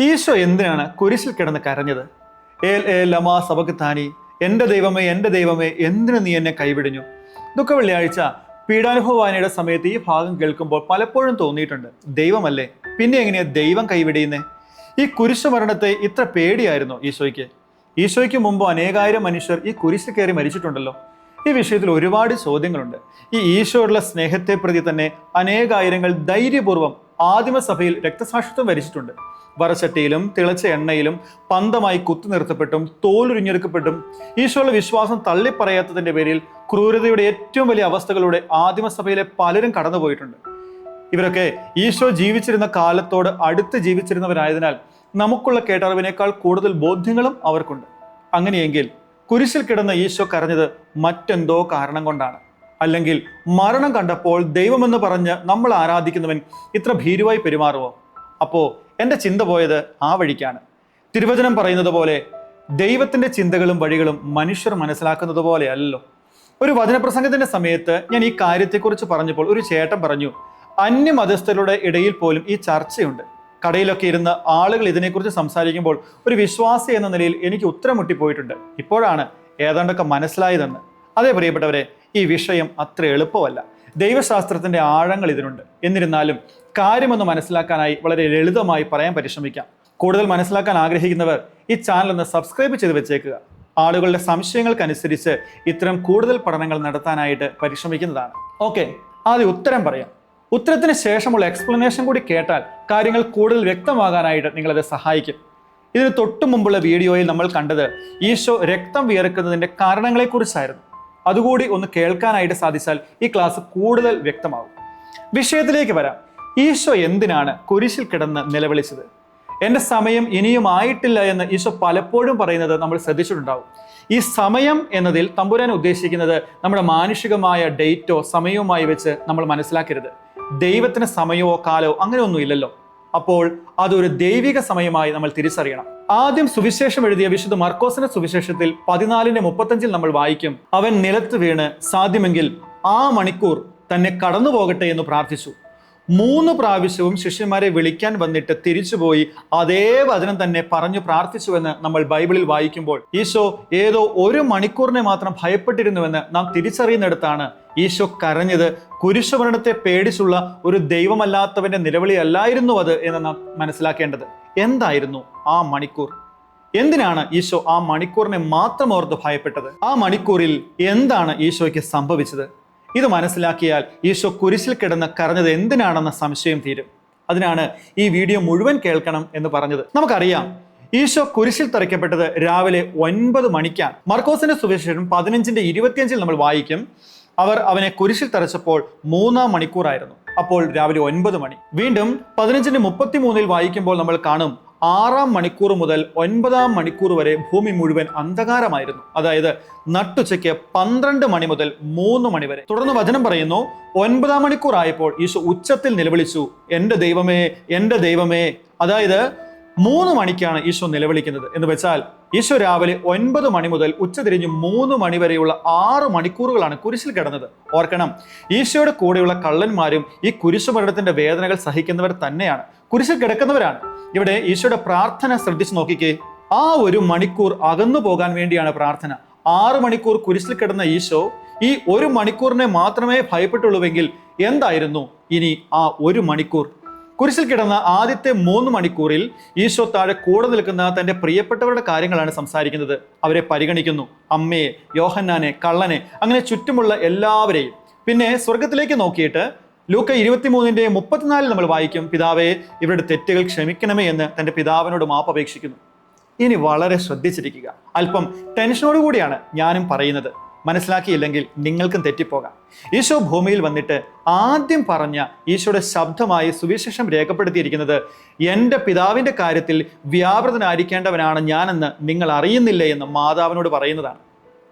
ഈശോ എന്തിനാണ് കുരിശിൽ കിടന്ന് കരഞ്ഞത്? ഏൽ ഏ ലമാ സബക്ക് താനി എന്റെ ദൈവമേ എന്റെ ദൈവമേ എന്തിനു നീ എന്നെ കൈവിടിഞ്ഞു? ദുഃഖ വെള്ളിയാഴ്ച പീഡാനുഭവവാനയുടെ സമയത്ത് ഈ ഭാഗം കേൾക്കുമ്പോൾ പലപ്പോഴും തോന്നിയിട്ടുണ്ട്. ദൈവമല്ലേ? പിന്നെ എങ്ങനെയാ ദൈവം കൈവിടിയുന്നേ? ഈ കുരിശു മരണത്തെ ഇത്ര പേടിയായിരുന്നു ഈശോയ്ക്ക്. ഈശോയ്ക്ക് മുമ്പ് അനേകായിരം മനുഷ്യർ ഈ കുരിശ് കയറി മരിച്ചിട്ടുണ്ടല്ലോ. ഈ വിഷയത്തിൽ ഒരുപാട് ചോദ്യങ്ങളുണ്ട്. ഈ ഈശോയുള്ള സ്നേഹത്തെ പ്രതി തന്നെ അനേകായിരങ്ങൾ ധൈര്യപൂർവം ആദിമസഭയിൽ രക്തസാക്ഷിത്വം വരിച്ചിട്ടുണ്ട്. വറച്ചട്ടിയിലും തിളച്ച എണ്ണയിലും പന്തമായി കുത്തി നിർത്തപ്പെട്ടും തോലുരിഞ്ഞെടുക്കപ്പെട്ടും ഈശോയുടെ വിശ്വാസം തള്ളിപ്പറയാത്തതിന്റെ പേരിൽ ക്രൂരതയുടെ ഏറ്റവും വലിയ അവസ്ഥകളുടെ ആദിമസഭയിലെ പലരും കടന്നുപോയിട്ടുണ്ട്. ഇവരൊക്കെ ഈശോ ജീവിച്ചിരുന്ന കാലത്തോട് അടുത്ത് ജീവിച്ചിരുന്നവരായതിനാൽ നമുക്കുള്ള കേട്ടറിവിനേക്കാൾ കൂടുതൽ ബോധ്യങ്ങളും അവർക്കുണ്ട്. അങ്ങനെയെങ്കിൽ കുരിശിൽ കിടന്ന ഈശോ കരഞ്ഞത് മറ്റെന്തോ കാരണം കൊണ്ടാണ്. അല്ലെങ്കിൽ മരണം കണ്ടപ്പോൾ ദൈവമെന്ന് പറഞ്ഞ് നമ്മൾ ആരാധിക്കുന്നവൻ ഇത്ര ഭീരുവായി പെരുമാറുമോ അപ്പോ എന്റെ ചിന്ത പോയത് ആ വഴിക്കാണ്. തിരുവചനം പറയുന്നത് പോലെ ദൈവത്തിന്റെ ചിന്തകളും വഴികളും മനുഷ്യർ മനസ്സിലാക്കുന്നത് പോലെയല്ലോ ഒരു വചനപ്രസംഗത്തിന്റെ സമയത്ത് ഞാൻ ഈ കാര്യത്തെക്കുറിച്ച് പറഞ്ഞപ്പോൾ ഒരു ചേട്ടൻ പറഞ്ഞു അന്യമതസ്ഥരുടെ ഇടയിൽ പോലും ഈ ചർച്ചയുണ്ട്. കടയിലൊക്കെ ഇരുന്ന് ആളുകൾ ഇതിനെക്കുറിച്ച് സംസാരിക്കുമ്പോൾ ഒരു വിശ്വാസി എന്ന നിലയിൽ എനിക്ക് ഉത്തരം മുട്ടിപ്പോയിട്ടുണ്ട് ഇപ്പോഴാണ് ഏതാണ്ടൊക്കെ മനസ്സിലായതെന്ന്. അതേ പ്രിയപ്പെട്ടവരെ ഈ വിഷയം അത്ര എളുപ്പമല്ല. ദൈവശാസ്ത്രത്തിന്റെ ആഴങ്ങൾ ഇതിനുണ്ട്. എന്നിരുന്നാലും കാര്യമൊന്ന് മനസ്സിലാക്കാനായി വളരെ ലളിതമായി പറയാൻ പരിശ്രമിക്കാം. കൂടുതൽ മനസ്സിലാക്കാൻ ആഗ്രഹിക്കുന്നവർ ഈ ചാനൽ ഒന്ന് സബ്സ്ക്രൈബ് ചെയ്ത് വെച്ചേക്കുക. ആളുകളുടെ സംശയങ്ങൾക്കനുസരിച്ച് ഇത്തരം കൂടുതൽ പഠനങ്ങൾ നടത്താനായിട്ട് പരിശ്രമിക്കുന്നതാണ്. ഓക്കെ ആദ്യം ഉത്തരം പറയാം. ഉത്തരത്തിന് ശേഷമുള്ള എക്സ്പ്ലനേഷൻ കൂടി കേട്ടാൽ കാര്യങ്ങൾ കൂടുതൽ വ്യക്തമാകാനായിട്ട് നിങ്ങളത് സഹായിക്കും. ഇതിന് തൊട്ടു മുമ്പുള്ള വീഡിയോയിൽ നമ്മൾ കണ്ടത് ഈശോ രക്തം വിയർക്കുന്നതിന്റെ കാരണങ്ങളെക്കുറിച്ചായിരുന്നു. അതുകൂടി ഒന്ന് കേൾക്കാനായിട്ട് സാധിച്ചാൽ ഈ ക്ലാസ് കൂടുതൽ വ്യക്തമാകും. വിഷയത്തിലേക്ക് വരാം. ഈശോ എന്തിനാണ് കുരിശിൽ കിടന്ന് നിലവിളിച്ചത്? എന്റെ സമയം ഇനിയും ആയിട്ടില്ല എന്ന് ഈശോ പലപ്പോഴും പറയുന്നത് നമ്മൾ ശ്രദ്ധിച്ചിട്ടുണ്ടാവും. ഈ സമയം എന്നതിൽ തമ്പുരാൻ ഉദ്ദേശിക്കുന്നത് നമ്മുടെ മാനുഷികമായ ഡേറ്റോ സമയവുമായി വെച്ച് നമ്മൾ മനസ്സിലാക്കരുത്. ദൈവത്തിന് സമയമോ കാലോ അങ്ങനെയൊന്നും ഇല്ലല്ലോ. അപ്പോൾ അതൊരു ദൈവിക സമയമായി നമ്മൾ തിരിച്ചറിയണം. ആദ്യം സുവിശേഷം എഴുതിയ വിശുദ്ധ മർക്കോസിന്റെ സുവിശേഷത്തിൽ പതിനാലിന്റെ മുപ്പത്തഞ്ചിൽ നമ്മൾ വായിക്കും അവൻ നിലത്ത് വീണ് സാധ്യമെങ്കിൽ ആ മണിക്കൂർ തന്നെ കടന്നു പോകട്ടെ എന്ന് പ്രാർത്ഥിച്ചു. മൂന്ന് പ്രാവശ്യവും ശിഷ്യന്മാരെ വിളിക്കാൻ വന്നിട്ട് തിരിച്ചുപോയി അതേ വചനം തന്നെ പറഞ്ഞു പ്രാർത്ഥിച്ചുവെന്ന് നമ്മൾ ബൈബിളിൽ വായിക്കുമ്പോൾ ഈശോ ഏതോ ഒരു മണിക്കൂറിനെ മാത്രം ഭയപ്പെട്ടിരുന്നുവെന്ന് നാം തിരിച്ചറിയുന്നിടത്താണ് ഈശോ കരഞ്ഞത് കുരിശുമരണത്തെ പേടിച്ചുള്ള ഒരു ദൈവമല്ലാത്തവന്റെ നിലവിളിയല്ലായിരുന്നു അത് എന്ന് നാം മനസ്സിലാക്കേണ്ടത്. എന്തായിരുന്നു ആ മണിക്കൂർ? എന്തിനാണ് ഈശോ ആ മണിക്കൂറിനെ മാത്രം ഓർത്ത് ഭയപ്പെട്ടത്? ആ മണിക്കൂറിൽ എന്താണ് ഈശോയ്ക്ക് സംഭവിച്ചത്? ഇത് മനസ്സിലാക്കിയാൽ ഈശോ കുരിശിൽ കിടന്ന് കരഞ്ഞത് എന്തിനാണെന്ന സംശയം തീരും. അതിനാണ് ഈ വീഡിയോ മുഴുവൻ കേൾക്കണം എന്ന് പറഞ്ഞത്. നമുക്കറിയാം ഈശോ കുരിശിൽ തറയ്ക്കപ്പെട്ടത് രാവിലെ ഒൻപത് മണിക്കാണ്. മർക്കോസിന്റെ സുവിശേഷം പതിനഞ്ചിന്റെ ഇരുപത്തിയഞ്ചിൽ നമ്മൾ വായിക്കും അവർ അവനെ കുരിശിൽ തറച്ചപ്പോൾ മൂന്നാം മണിക്കൂറായിരുന്നു. അപ്പോൾ രാവിലെ ഒൻപത് മണി. വീണ്ടും പതിനഞ്ചിന് മുപ്പത്തി മൂന്നിൽ വായിക്കുമ്പോൾ നമ്മൾ കാണും ആറാം മണിക്കൂർ മുതൽ ഒൻപതാം മണിക്കൂർ വരെ ഭൂമി മുഴുവൻ അന്ധകാരമായിരുന്നു. അതായത് നട്ടുച്ചയ്ക്ക് പന്ത്രണ്ട് മണി മുതൽ മൂന്ന് മണി വരെ. തുടർന്ന് വചനം പറയുന്നു ഒൻപതാം മണിക്കൂർ ആയപ്പോൾ ഈശോ ഉച്ചത്തിൽ നിലവിളിച്ചു എന്റെ ദൈവമേ എന്റെ ദൈവമേ. അതായത് മൂന്ന് മണിക്കാണ് ഈശോ നിലവിളിക്കുന്നത്. എന്ന് വെച്ചാൽ ഈശോ രാവിലെ ഒൻപത് മണി മുതൽ ഉച്ചതിരിഞ്ഞ് മൂന്ന് മണി വരെയുള്ള ആറ് മണിക്കൂറുകളാണ് കുരിശിൽ കിടന്നത്. ഓർക്കണം ഈശോയുടെ കൂടെയുള്ള കള്ളന്മാരും ഈ കുരിശുമരണത്തിന്റെ വേദനകൾ സഹിക്കുന്നവർ തന്നെയാണ്. കുരിശിൽ കിടക്കുന്നവരാണ്. ഇവിടെ ഈശോയുടെ പ്രാർത്ഥന ശ്രദ്ധിച്ചു നോക്കിക്കേ. ആ ഒരു മണിക്കൂർ അകന്നു പോകാൻ വേണ്ടിയാണ് പ്രാർത്ഥന. ആറ് മണിക്കൂർ കുരിശിൽ കിടന്ന ഈശോ ഈ ഒരു മണിക്കൂറിനെ മാത്രമേ ഭയപ്പെട്ടുള്ളൂവെങ്കിൽ എന്തായിരുന്നു? ഇനി ആ ഒരു മണിക്കൂർ കുരിശിൽ കിടന്ന ആദ്യത്തെ മൂന്ന് മണിക്കൂറിൽ ഈശോ താഴെ കൂടെ നിൽക്കുന്ന തന്റെ പ്രിയപ്പെട്ടവരുടെ കാര്യങ്ങളാണ് സംസാരിക്കുന്നത്. അവരെ പരിഗണിക്കുന്നു. അമ്മയെ യോഹന്നാനെ കള്ളനെ അങ്ങനെ ചുറ്റുമുള്ള എല്ലാവരെയും. പിന്നെ സ്വർഗത്തിലേക്ക് നോക്കിയിട്ട് ലൂക്ക ഇരുപത്തിമൂന്നിന്റെ മുപ്പത്തിനാലിൽ നമ്മൾ വായിക്കും പിതാവെ ഇവരുടെ തെറ്റുകൾ ക്ഷമിക്കണമേ എന്ന് തന്റെ പിതാവിനോട് മാപ്പ് അപേക്ഷിക്കുന്നു. ഇനി വളരെ ശ്രദ്ധിച്ചിരിക്കുക. അല്പം ടെൻഷനോടുകൂടിയാണ് ഞാനും പറയുന്നത്. മനസ്സിലാക്കിയില്ലെങ്കിൽ നിങ്ങൾക്കും തെറ്റിപ്പോകാം. ഈശോ ഭൂമിയിൽ വന്നിട്ട് ആദ്യം പറഞ്ഞ ഈശോയുടെ ശബ്ദമായി സുവിശേഷം രേഖപ്പെടുത്തിയിരിക്കുന്നത് എന്റെ പിതാവിന്റെ കാര്യത്തിൽ വ്യാപൃതനായിരിക്കേണ്ടവനാണ് ഞാനെന്ന് നിങ്ങൾ അറിയുന്നില്ല? എന്ന് മാതാവിനോട് പറയുന്നതാണ്.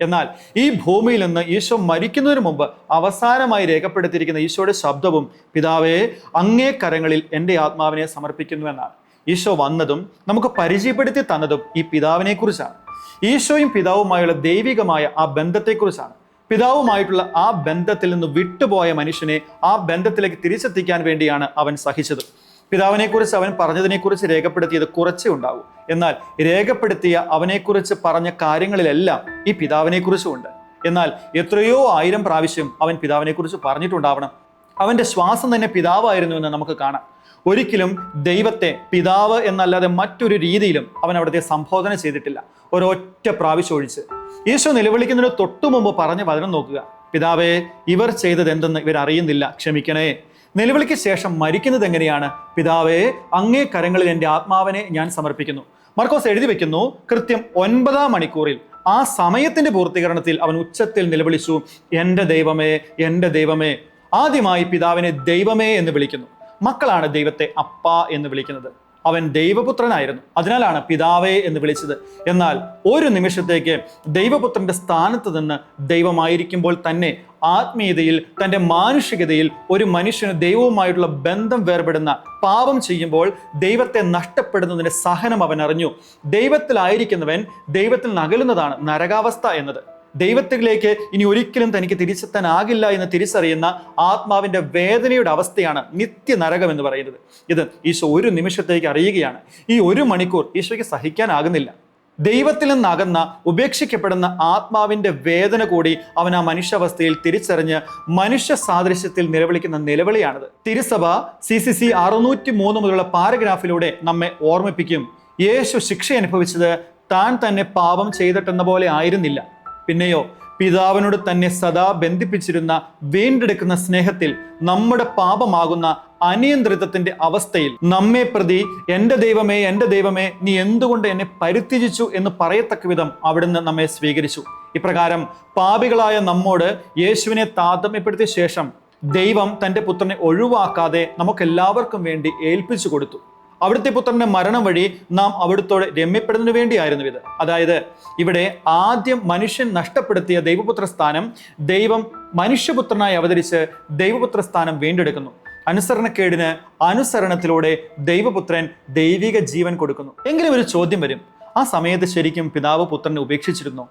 എന്നാൽ ഈ ഭൂമിയിൽ നിന്ന് ഈശോ മരിക്കുന്നതിന് മുമ്പ് അവസാനമായി രേഖപ്പെടുത്തിയിരിക്കുന്ന ഈശോയുടെ ശബ്ദവും പിതാവേ അങ്ങേ കരങ്ങളിൽ എന്റെ ആത്മാവിനെ സമർപ്പിക്കുന്നു എന്നാണ്. ഈശോ വന്നതും നമുക്ക് പരിചയപ്പെടുത്തി തന്നതും ഈ പിതാവിനെ കുറിച്ചാണ് ഈശോയും പിതാവുമായുള്ള ദൈവികമായ ആ ബന്ധത്തെക്കുറിച്ചാണ്. പിതാവുമായിട്ടുള്ള ആ ബന്ധത്തിൽ നിന്ന് വിട്ടുപോയ മനുഷ്യനെ ആ ബന്ധത്തിലേക്ക് തിരിച്ചെത്തിക്കാൻ വേണ്ടിയാണ് അവൻ സഹിച്ചത്. പിതാവിനെക്കുറിച്ച് അവൻ പറഞ്ഞതിനെക്കുറിച്ച് രേഖപ്പെടുത്തിയത് കുറച്ചേ ഉണ്ടാവൂ. എന്നാൽ രേഖപ്പെടുത്തിയ അവനെക്കുറിച്ച് പറഞ്ഞ കാര്യങ്ങളിലെല്ലാം ഈ പിതാവിനെക്കുറിച്ചും ഉണ്ട്. എന്നാൽ എത്രയോ ആയിരം പ്രാവശ്യം അവൻ പിതാവിനെക്കുറിച്ച് പറഞ്ഞിട്ടുണ്ടാവണം. അവന്റെ ശ്വാസം തന്നെ പിതാവായിരുന്നു എന്ന് നമുക്ക് കാണാം. ഒരിക്കലും ദൈവത്തെ പിതാവ് എന്നല്ലാതെ മറ്റൊരു രീതിയിലും അവൻ അവിടുത്തെ സംബോധന ചെയ്തിട്ടില്ല. ഒരൊറ്റ പ്രാവശ്യം ഒഴിച്ച്. ഈശോ നിലവിളിക്കുന്നതിന് തൊട്ടു മുമ്പ് പറഞ്ഞ വചനം നോക്കുക. പിതാവേ ഇവർ ചെയ്തത് എന്തെന്ന് ഇവർ അറിയുന്നില്ല. ക്ഷമിക്കണേ നിലവിളിക്ക് ശേഷം മരിക്കുന്നത് എങ്ങനെയാണ്? പിതാവേ അങ്ങേ കരങ്ങളിൽ എന്റെ ആത്മാവിനെ ഞാൻ സമർപ്പിക്കുന്നു. മർക്കോസ് എഴുതി വെക്കുന്നു കൃത്യം ഒൻപതാം മണിക്കൂറിൽ. ആ സമയത്തിന്റെ പൂർത്തീകരണത്തിൽ അവൻ ഉച്ചത്തിൽ നിലവിളിച്ചു എന്റെ ദൈവമേ എന്റെ ദൈവമേ. ആദ്യമായി പിതാവിനെ ദൈവമേ എന്ന് വിളിക്കുന്നു. മക്കളാണ് ദൈവത്തെ അപ്പ എന്ന് വിളിക്കുന്നത്. അവൻ ദൈവപുത്രനായിരുന്നു. അതിനാലാണ് പിതാവേ എന്ന് വിളിച്ചത്. എന്നാൽ ഒരു നിമിഷത്തേക്ക് ദൈവപുത്രന്റെ സ്ഥാനത്ത് നിന്ന് ദൈവമായിരിക്കുമ്പോൾ തന്നെ ആത്മീയതയിൽ തന്റെ മാനുഷികതയിൽ ഒരു മനുഷ്യന് ദൈവവുമായിട്ടുള്ള ബന്ധം വേർപെടുന്ന പാപം ചെയ്യുമ്പോൾ ദൈവത്തെ നഷ്ടപ്പെടുന്നതിന്റെ സഹനം അവൻ അറിഞ്ഞു. ദൈവത്തിലായിരിക്കുന്നവൻ ദൈവത്തിൽ നകലുന്നതാണ് നരകാവസ്ഥ എന്നത്. ദൈവത്തിലേക്ക് ഇനി ഒരിക്കലും തനിക്ക് തിരിച്ചെത്താനാകില്ല എന്ന് തിരിച്ചറിയുന്ന ആത്മാവിന്റെ വേദനയുടെ അവസ്ഥയാണ് നിത്യ നരകം എന്ന് പറയുന്നത്. ഇത് ഈശോ ഒരു നിമിഷത്തേക്ക് അറിയുകയാണ്. ഈ ഒരു മണിക്കൂർ ഈശോയ്ക്ക് സഹിക്കാനാകുന്നില്ല. ദൈവത്തിൽ നിന്നകന്ന ഉപേക്ഷിക്കപ്പെടുന്ന ആത്മാവിന്റെ വേദന കൂടി അവൻ ആ മനുഷ്യാവസ്ഥയിൽ തിരിച്ചറിഞ്ഞ് മനുഷ്യ സാദൃശ്യത്തിൽ നിലവിളിക്കുന്ന നിലവിളിയാണിത്. തിരുസഭ സി സി സി അറുന്നൂറ്റി മൂന്ന് മുതലുള്ള പാരഗ്രാഫിലൂടെ നമ്മെ ഓർമ്മിപ്പിക്കും. യേശു ശിക്ഷ അനുഭവിച്ചത് താൻ തന്നെ പാപം ചെയ്തിട്ടെന്ന പോലെ ആയിരുന്നില്ല. പിന്നെയോ പിതാവിനോട് തന്നെ സദാ ബന്ധിപ്പിച്ചിരുന്ന വീണ്ടെടുക്കുന്ന സ്നേഹത്തിൽ നമ്മുടെ പാപമാകുന്ന അനിയന്ത്രിതത്തിന്റെ അവസ്ഥയിൽ നമ്മെ പ്രതി എന്റെ ദൈവമേ എന്റെ ദൈവമേ നീ എന്തുകൊണ്ട് എന്നെ പരിത്യജിച്ചു? എന്ന് പറയത്തക്ക വിധം അവിടുന്ന് നമ്മെ സ്വീകരിച്ചു. ഇപ്രകാരം പാപികളായ നമ്മോട് യേശുവിനെ താതമ്യപ്പെടുത്തിയ ശേഷം ദൈവം തന്റെ പുത്രനെ ഒഴിവാക്കാതെ നമുക്കെല്ലാവർക്കും വേണ്ടി ഏൽപ്പിച്ചു കൊടുത്തു. അവിടുത്തെ പുത്രന്റെ മരണം വഴി നാം അവിടുത്തോടെ രമ്യപ്പെടുന്നതിന് വേണ്ടിയായിരുന്നു ഇത്. അതായത് ഇവിടെ ആദ്യം മനുഷ്യൻ നഷ്ടപ്പെടുത്തിയ ദൈവപുത്ര സ്ഥാനം ദൈവം മനുഷ്യപുത്രനായി അവതരിച്ച് ദൈവപുത്ര സ്ഥാനം വീണ്ടെടുക്കുന്നു. അനുസരണക്കേടിന് അനുസരണത്തിലൂടെ ദൈവപുത്രൻ ദൈവിക ജീവൻ കൊടുക്കുന്നു. എങ്കിലും ഒരു ചോദ്യം വരും. ആ സമയത്ത് ശരിക്കും പിതാവ് പുത്രനെ ഉപേക്ഷിച്ചിരുന്നോ?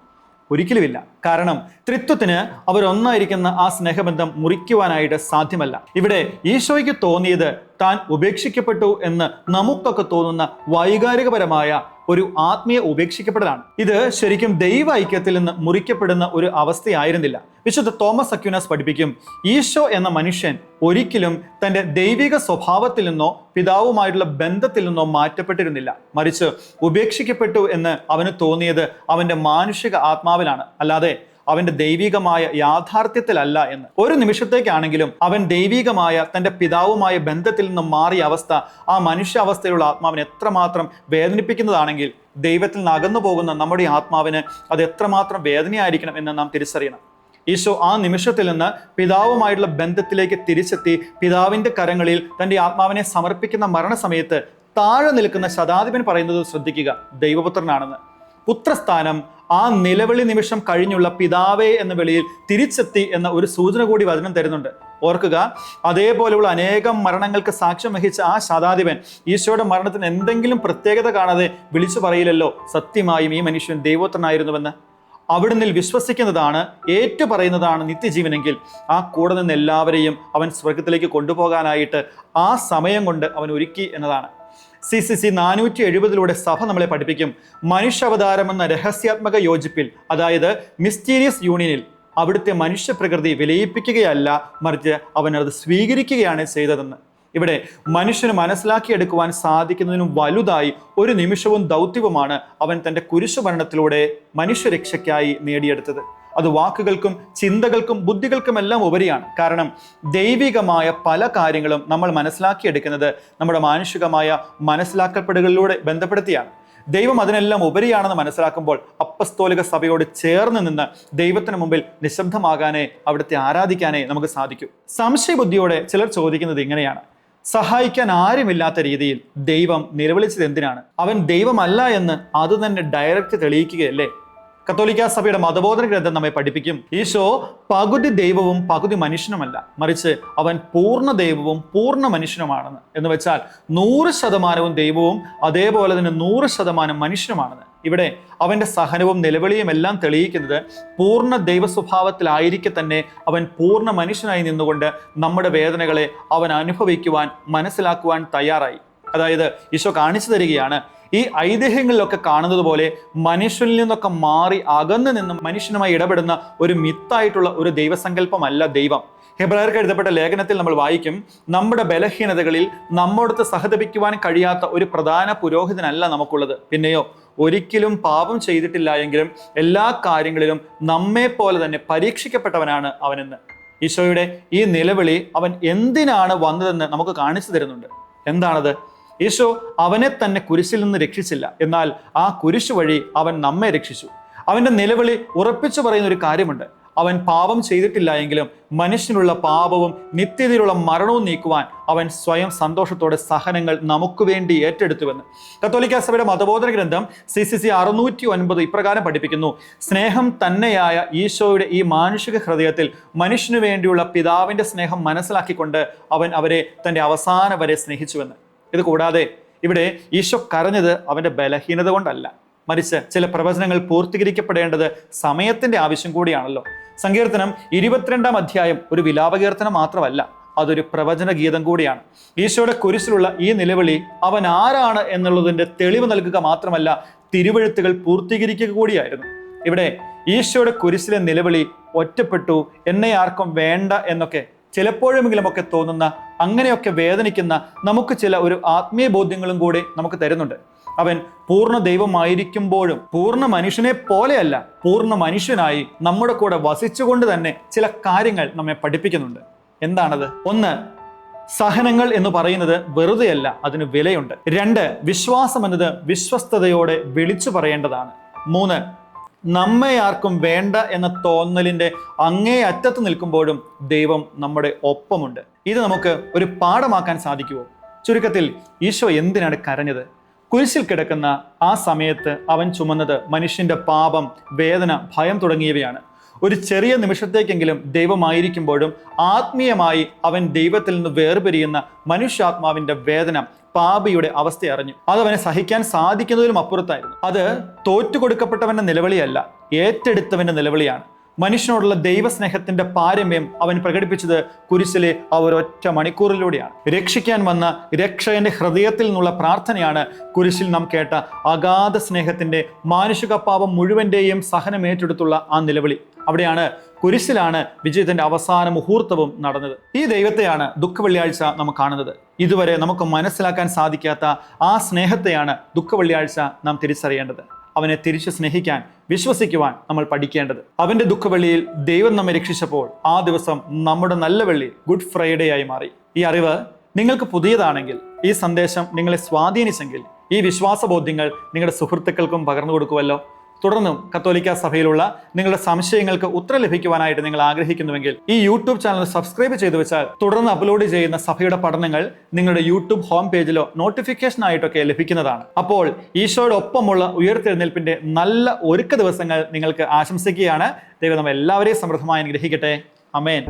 ഒരിക്കലുമില്ല. കാരണം ത്രിത്വത്തിന് അവരൊന്നായിരിക്കുന്ന ആ സ്നേഹബന്ധം മുറിക്കുവാനായിട്ട് സാധ്യമല്ല. ഇവിടെ ഈശോയ്ക്ക് തോന്നിയത് താൻ ഉപേക്ഷിക്കപ്പെട്ടു എന്ന് നമുക്കൊക്കെ തോന്നുന്ന വൈകാരികപരമായ ഒരു ആത്മീയ ഉപേക്ഷിക്കപ്പെടലാണ്. ഇത് ശരിക്കും ദൈവ ഐക്യത്തിൽ നിന്ന് മുറിക്കപ്പെടുന്ന ഒരു അവസ്ഥയായിരുന്നില്ല. വിശുദ്ധ തോമസ് അക്യുനാസ് പഠിപ്പിക്കും ഈശോ എന്ന മനുഷ്യൻ ഒരിക്കലും തന്റെ ദൈവിക സ്വഭാവത്തിൽ നിന്നോ പിതാവുമായിട്ടുള്ള ബന്ധത്തിൽ നിന്നോ മാറ്റപ്പെട്ടിരുന്നില്ല. മറിച്ച് ഉപേക്ഷിക്കപ്പെട്ടു എന്ന് അവന് തോന്നിയത് അവന്റെ മാനുഷിക ആത്മാവിലാണ്. അല്ലാതെ അവന്റെ ദൈവികമായ യാഥാർത്ഥ്യത്തിലല്ല എന്ന്. ഒരു നിമിഷത്തേക്കാണെങ്കിലും അവൻ ദൈവികമായ തന്റെ പിതാവുമായ ബന്ധത്തിൽ നിന്നും മാറിയ അവസ്ഥ ആ മനുഷ്യ മനുഷ്യാവസ്ഥയിലുള്ള ആത്മാവിനെ എത്രമാത്രം വേദനിപ്പിക്കുന്നതാണെങ്കിൽ ദൈവത്തിൽ നിന്ന് അകന്നു പോകുന്ന നമ്മുടെ ആത്മാവിന് അത് എത്രമാത്രം വേദനയായിരിക്കണം എന്ന് നാം തിരിച്ചറിയണം. ഈശോ ആ നിമിഷത്തിൽ നിന്ന് പിതാവുമായിട്ടുള്ള ബന്ധത്തിലേക്ക് തിരിച്ചെത്തി പിതാവിന്റെ കരങ്ങളിൽ തന്റെ ആത്മാവിനെ സമർപ്പിക്കുന്ന മരണസമയത്ത് താഴെ നിൽക്കുന്ന ശതാധിപൻ പറയുന്നത് ശ്രദ്ധിക്കുക. ദൈവപുത്രനാണെന്ന്. പുത്രസ്ഥാനം ആ നിലവിളി നിമിഷം കഴിഞ്ഞുള്ള പിതാവേ എന്ന വെളിയിൽ തിരിച്ചെത്തി എന്ന ഒരു സൂചന കൂടി വചനം തരുന്നുണ്ട്. ഓർക്കുക അതേപോലെയുള്ള അനേകം മരണങ്ങൾക്ക് സാക്ഷ്യം വഹിച്ച ആ ശതാധിപൻ ഈശോയുടെ മരണത്തിന് എന്തെങ്കിലും പ്രത്യേകത കാണാതെ വിളിച്ചു പറയില്ലല്ലോ. സത്യമായും ഈ മനുഷ്യൻ ദൈവോത്രനായിരുന്നുവെന്ന് അവിടുന്ന് വിശ്വസിക്കുന്നതാണ് ഏറ്റുപറയുന്നതാണ് നിത്യജീവനെങ്കിൽ ആ കൂടെ നിന്ന് എല്ലാവരെയും അവൻ സ്വർഗത്തിലേക്ക് കൊണ്ടുപോകാനായിട്ട് ആ സമയം കൊണ്ട് അവൻ ഒരുക്കി എന്നതാണ്. സി സി സി നാനൂറ്റി എഴുപതിലൂടെ സഭ നമ്മളെ പഠിപ്പിക്കും. മനുഷ്യാവതാരം എന്ന രഹസ്യാത്മക യോജിപ്പിൽ അതായത് മിസ്റ്റീരിയസ് യൂണിയനിൽ അവിടുത്തെ മനുഷ്യപ്രകൃതി വിലയിപ്പിക്കുകയല്ല മറിച്ച് അവൻ അത് സ്വീകരിക്കുകയാണ് ചെയ്തതെന്ന്. ഇവിടെ മനുഷ്യന് മനസ്സിലാക്കിയെടുക്കുവാൻ സാധിക്കുന്നതിനും വലുതായി ഒരു നിമിഷവും ദൗത്യവുമാണ് അവൻ തന്റെ കുരിശുമരണത്തിലൂടെ മനുഷ്യരക്ഷയ്ക്കായി നേടിയെടുത്തത്. അത് വാക്കുകൾക്കും ചിന്തകൾക്കും ബുദ്ധികൾക്കുമെല്ലാം ഉപരിയാണ്. കാരണം ദൈവികമായ പല കാര്യങ്ങളും നമ്മൾ മനസ്സിലാക്കിയെടുക്കുന്നത് നമ്മുടെ മാനുഷികമായ മനസ്സിലാക്കപ്പെടുകളിലൂടെ ബന്ധപ്പെടുത്തിയാണ്. ദൈവം അതിനെല്ലാം ഉപരിയാണെന്ന് മനസ്സിലാക്കുമ്പോൾ അപ്പസ്തോലിക സഭയോട് ചേർന്ന് നിന്ന് ദൈവത്തിന് മുമ്പിൽ നിശബ്ദമാകാനേ അവിടുത്തെ ആരാധിക്കാനേ നമുക്ക് സാധിക്കൂ. സംശയബുദ്ധിയോടെ ചിലർ ചോദിക്കുന്നത് ഇങ്ങനെയാണ്. സഹായിക്കാൻ ആരുമില്ലാത്ത രീതിയിൽ ദൈവം നിലവിളിച്ചത് എന്തിനാണ്? അവൻ ദൈവമല്ല എന്ന് അത് തന്നെ ഡയറക്റ്റ് തെളിയിക്കുകയല്ലേ? കത്തോലിക്ക സഭയുടെ മതബോധന ഗ്രന്ഥം നമ്മെ പഠിപ്പിക്കും. ഈശോ പകുതി ദൈവവും പകുതി മനുഷ്യനുമല്ല. മറിച്ച് അവൻ പൂർണ ദൈവവും പൂർണ മനുഷ്യനുമാണെന്ന്. എന്ന് വെച്ചാൽ നൂറ് ശതമാനവും ദൈവവും അതേപോലെ തന്നെ നൂറ് ശതമാനം മനുഷ്യനുമാണെന്ന്. ഇവിടെ അവന്റെ സഹനവും നിലവിളിയും എല്ലാം തെളിയിക്കുന്നത് പൂർണ ദൈവ സ്വഭാവത്തിലായിരിക്കെ തന്നെ അവൻ പൂർണ മനുഷ്യനായി നിന്നുകൊണ്ട് നമ്മുടെ വേദനകളെ അവൻ അനുഭവിക്കുവാൻ മനസ്സിലാക്കുവാൻ തയ്യാറായി. അതായത് ഈശോ കാണിച്ചു തരികയാണ് ഈ ഐതിഹ്യങ്ങളിലൊക്കെ കാണുന്നത് പോലെ മനുഷ്യനിൽ നിന്നൊക്കെ മാറി അകന്നു നിന്ന് മനുഷ്യനുമായി ഇടപെടുന്ന ഒരു മിത്തായിട്ടുള്ള ഒരു ദൈവസങ്കല്പമല്ല ദൈവം. ഹെബ്രായർക്ക് എഴുതപ്പെട്ട ലേഖനത്തിൽ നമ്മൾ വായിക്കും നമ്മുടെ ബലഹീനതകളിൽ നമ്മോടത്ത് സഹതപിക്കുവാൻ കഴിയാത്ത ഒരു പ്രധാന പുരോഹിതനല്ല നമുക്കുള്ളത്. പിന്നെയോ ഒരിക്കലും പാപം ചെയ്തിട്ടില്ല എങ്കിലും എല്ലാ കാര്യങ്ങളിലും നമ്മെ പോലെ തന്നെ പരീക്ഷിക്കപ്പെട്ടവനാണ് അവനെന്ന്. ഈശോയുടെ ഈ നിലവിളി അവൻ എന്തിനാണ് വന്നതെന്ന് നമുക്ക് കാണിച്ചു തരുന്നുണ്ട്. എന്താണത്? ഈശോ അവനെ തന്നെ കുരിശിൽ നിന്ന് രക്ഷിച്ചില്ല. എന്നാൽ ആ കുരിശ് വഴി അവൻ നമ്മെ രക്ഷിച്ചു. അവന്റെ നിലവിളി ഉറപ്പിച്ചു പറയുന്ന ഒരു കാര്യമുണ്ട്. അവൻ പാപം ചെയ്തിട്ടില്ല എങ്കിലും മനുഷ്യനുള്ള പാപവും നിത്യതയിലുള്ള മരണവും നീക്കുവാൻ അവൻ സ്വയം സന്തോഷത്തോടെ സഹനങ്ങൾ നമുക്ക് വേണ്ടി ഏറ്റെടുത്തുവെന്ന്. കത്തോലിക്ക സഭയുടെ മതബോധന ഗ്രന്ഥം സി സി സി അറുന്നൂറ്റി ഒൻപത് ഇപ്രകാരം പഠിപ്പിക്കുന്നു. സ്നേഹം തന്നെയായ ഈശോയുടെ ഈ മാനുഷിക ഹൃദയത്തിൽ മനുഷ്യനു വേണ്ടിയുള്ള പിതാവിന്റെ സ്നേഹം മനസ്സിലാക്കിക്കൊണ്ട് അവൻ അവരെ തന്റെ അവസാനം വരെ സ്നേഹിച്ചുവെന്ന്. ഇത് കൂടാതെ ഇവിടെ ഈശോ കരഞ്ഞത് അവന്റെ ബലഹീനത കൊണ്ടല്ല. മറിച്ച് ചില പ്രവചനങ്ങൾ പൂർത്തീകരിക്കപ്പെടേണ്ടത് സമയത്തിന്റെ ആവശ്യം കൂടിയാണല്ലോ. സങ്കീർത്തനം ഇരുപത്തിരണ്ടാം അധ്യായം ഒരു വിലാപകീർത്തനം മാത്രമല്ല അതൊരു പ്രവചന ഗീതം കൂടിയാണ്. ഈശോയുടെ കുരിശിലുള്ള ഈ നിലവിളി അവൻ ആരാണ് എന്നുള്ളതിന്റെ തെളിവ് നൽകുക മാത്രമല്ല തിരുവഴുത്തുകൾ പൂർത്തീകരിക്കുക കൂടിയായിരുന്നു. ഇവിടെ ഈശോയുടെ കുരിശിലെ നിലവിളി ഒറ്റപ്പെട്ടു എന്നെ ആർക്കും വേണ്ട എന്നൊക്കെ ചിലപ്പോഴുമെങ്കിലുമൊക്കെ തോന്നുന്ന അങ്ങനെയൊക്കെ വേദനിക്കുന്ന നമുക്ക് ചില ഒരു ആത്മീയ ബോധ്യങ്ങളും കൂടി നമുക്ക് തരുന്നുണ്ട്. അവൻ പൂർണ ദൈവമായിരിക്കുമ്പോഴും പൂർണ മനുഷ്യനെ പോലെയല്ല പൂർണ മനുഷ്യനായി നമ്മുടെ കൂടെ വസിച്ചുകൊണ്ട് തന്നെ ചില കാര്യങ്ങൾ നമ്മെ പഠിപ്പിക്കുന്നുണ്ട്. എന്താണത്? ഒന്ന് സഹനങ്ങൾ എന്ന് പറയുന്നത് വെറുതെയല്ല അതിന് വിലയുണ്ട്. രണ്ട് വിശ്വാസം എന്നത് വിശ്വസ്തയോടെ വിളിച്ചു പറയേണ്ടതാണ്. മൂന്ന് നമ്മെ ആർക്കും വേണ്ട എന്ന തോന്നലിന്റെ അങ്ങേ അറ്റത്ത് നിൽക്കുമ്പോഴും ദൈവം നമ്മുടെ ഒപ്പമുണ്ട്. ഇത് നമുക്ക് ഒരു പാഠമാക്കാൻ സാധിക്കുമോ ചുരുക്കത്തിൽ ഈശോ എന്തിനാണ് കരഞ്ഞത്? കുരിശിൽ കിടക്കുന്ന ആ സമയത്ത് അവൻ ചുമന്നത് മനുഷ്യന്റെ പാപം വേദന ഭയം തുടങ്ങിയവയാണ്. ഒരു ചെറിയ നിമിഷത്തേക്കെങ്കിലും ദൈവമായിരിക്കുമ്പോഴും ആത്മീയമായി അവൻ ദൈവത്തിൽ നിന്ന് വേർപിരിയുന്ന മനുഷ്യാത്മാവിന്റെ വേദന പാപിയുടെ അവസ്ഥ അറിഞ്ഞു. അതവനെ സഹിക്കാൻ സാധിക്കുന്നതിലും അപ്പുറത്തായിരുന്നു. അത് തോറ്റുകൊടുക്കപ്പെട്ടവന്റെ നിലവിളിയല്ല ഏറ്റെടുത്തവന്റെ നിലവിളിയാണ്. മനുഷ്യനോടുള്ള ദൈവസ്നേഹത്തിന്റെ പാരമ്യം അവൻ പ്രകടിപ്പിച്ചത് കുരിശിലെ ആ ഒരൊറ്റ മണിക്കൂറിലൂടെയാണ്. രക്ഷിക്കാൻ വന്ന രക്ഷകന്റെ ഹൃദയത്തിൽ നിന്നുള്ള പ്രാർത്ഥനയാണ് കുരിശിൽ നാം കേട്ട അഗാധ സ്നേഹത്തിന്റെ മാനുഷിക പാപം മുഴുവന്റെയും സഹനമേറ്റെടുത്തുള്ള ആ നിലവിളി. അവിടെയാണ് കുരിശിലാണ് വിജയത്തിന്റെ അവസാന മുഹൂർത്തവും നടന്നത്. ഈ ദൈവത്തെയാണ് ദുഃഖവെള്ളിയാഴ്ച നാം കാണുന്നത്. ഇതുവരെ നമുക്ക് മനസ്സിലാക്കാൻ സാധിക്കാത്ത ആ സ്നേഹത്തെയാണ് ദുഃഖവെള്ളിയാഴ്ച നാം തിരിച്ചറിയേണ്ടത്. അവനെ തിരിച്ചു സ്നേഹിക്കാൻ വിശ്വസിക്കുവാൻ നമ്മൾ പഠിക്കേണ്ടത്. അവന്റെ ദുഃഖവെള്ളിയിൽ ദൈവം നമ്മെ രക്ഷിച്ചപ്പോൾ ആ ദിവസം നമ്മുടെ നല്ല വെള്ളി ഗുഡ് ഫ്രൈഡേ ആയി മാറി. ഈ അറിവ് നിങ്ങൾക്ക് പുതിയതാണെങ്കിൽ ഈ സന്ദേശം നിങ്ങളെ സ്വാധീനിച്ചെങ്കിൽ ഈ വിശ്വാസബോധ്യങ്ങൾ നിങ്ങളുടെ സുഹൃത്തുക്കൾക്കും പകർന്നു കൊടുക്കുമല്ലോ തുടർന്നും കത്തോലിക്ക സഭയിലുള്ള നിങ്ങളുടെ സംശയങ്ങൾക്ക് ഉത്തരം ലഭിക്കുവാനായിട്ട് നിങ്ങൾ ആഗ്രഹിക്കുന്നുവെങ്കിൽ ഈ യൂട്യൂബ് ചാനൽ സബ്സ്ക്രൈബ് ചെയ്തു വെച്ചാൽ തുടർന്ന് അപ്ലോഡ് ചെയ്യുന്ന സഭയുടെ പഠനങ്ങൾ നിങ്ങളുടെ യൂട്യൂബ് ഹോം പേജിലോ നോട്ടിഫിക്കേഷൻ ആയിട്ടൊക്കെ ലഭിക്കുന്നതാണ്. അപ്പോൾ ഈശോയുടെ ഒപ്പമുള്ള ഉയർത്തെഴുന്നേൽപ്പിന്റെ നല്ല ഒരുക്ക ദിവസങ്ങൾ നിങ്ങൾക്ക് ആശംസിക്കുകയാണ്. ദൈവം നമ്മൾ എല്ലാവരെയും സമൃദ്ധമായി അനുഗ്രഹിക്കട്ടെ. അമേൻ